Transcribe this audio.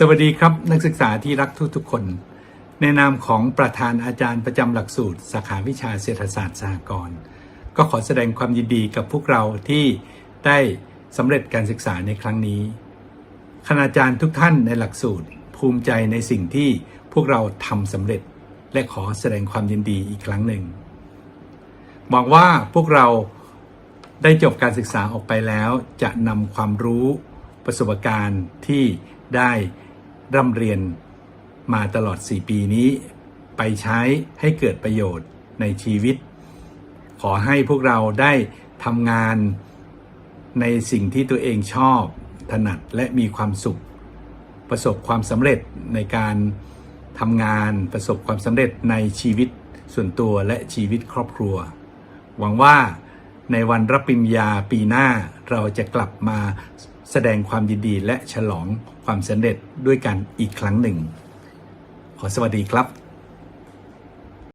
สวัสดีครับนักศึกษาที่รักทุกๆคน ในนามของประธานอาจารย์ประจำหลักสูตร สาขาวิชาเศรษฐศาสตร์สหกรณ์ก็ขอแสดงความยินดีกับพวกเราที่ได้สำเร็จการศึกษาในครั้งนี้คณาจารย์ทุกท่านในหลักสูตร ภูมิใจในสิ่งที่พวกเราทำสำเร็จ และขอแสดงความยินดีอีกครั้งหนึ่งหวังว่าพวกเราได้จบการศึกษาออกไปแล้ว จะนำความรู้ประสบการณ์ที่ได้ ร่ำเรียนมาตลอด 4 ปีนี้ ไปใช้ให้เกิดประโยชน์ในชีวิต ขอให้พวกเราได้ทำงานในสิ่งที่ตัวเองชอบ ถนัดและมีความสุข ประสบความสำเร็จในการทำงานประสบความสำเร็จในชีวิตส่วนตัวและชีวิตครอบครัว หวังว่าในวันรับปริญญาปีหน้าเราจะกลับมา แสดงความยินดีและฉลองความสำเร็จด้วยกันอีกครั้งหนึ่ง ขอสวัสดีครับ